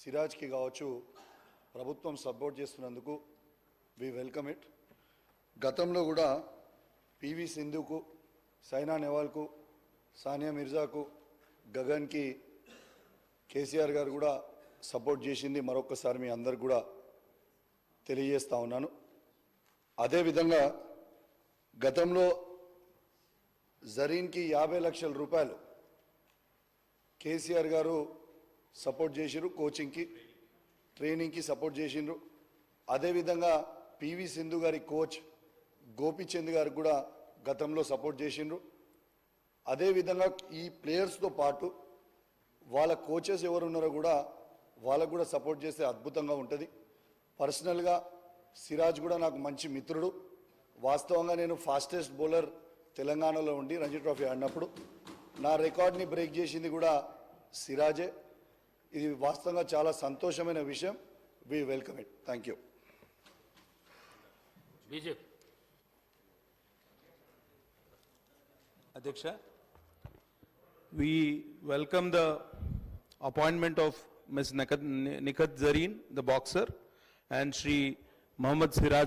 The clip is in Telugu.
సిరాజ్కి కావచ్చు ప్రభుత్వం సపోర్ట్ చేస్తున్నందుకు వి వెల్కమ్ ఇట్ గతంలో కూడా పివి సింధుకు సైనా నెహ్వాల్కు సానియా మిర్జాకు గగన్కి కేసీఆర్ గారు కూడా సపోర్ట్ చేసింది. మరొకసారి మీ అందరికి కూడా తెలియజేస్తా ఉన్నాను. అదేవిధంగా గతంలో జరీన్కి యాభై లక్షల రూపాయలు కేసీఆర్ గారు సపోర్ట్ చేసిరు కోచింగ్కి ట్రైనింగ్కి సపోర్ట్ చేసిండ్రు అదేవిధంగా పివి సింధు గారి కోచ్ గోపిచంద్ గారికి కూడా గతంలో సపోర్ట్ చేసిండ్రు అదేవిధంగా ఈ ప్లేయర్స్తో పాటు వాళ్ళ కోచెస్ ఎవరు ఉన్నారో కూడా వాళ్ళకు కూడా సపోర్ట్ చేస్తే అద్భుతంగా ఉంటుంది. పర్సనల్గా సిరాజ్ కూడా నాకు మంచి మిత్రుడు. వాస్తవంగా నేను ఫాస్టెస్ట్ బౌలర్ తెలంగాణలో ఉండి రంజీ ట్రోఫీ ఆడినప్పుడు నా రికార్డ్ని బ్రేక్ చేసింది కూడా సిరాజే. ఇది వాస్తవంగా చాలా సంతోషమైన విషయం we welcome it thank you BJP Adyaksha, we welcome the appointment of Ms. Nikat Nikat Zareen, the boxer, and Shri Mohammad Siraj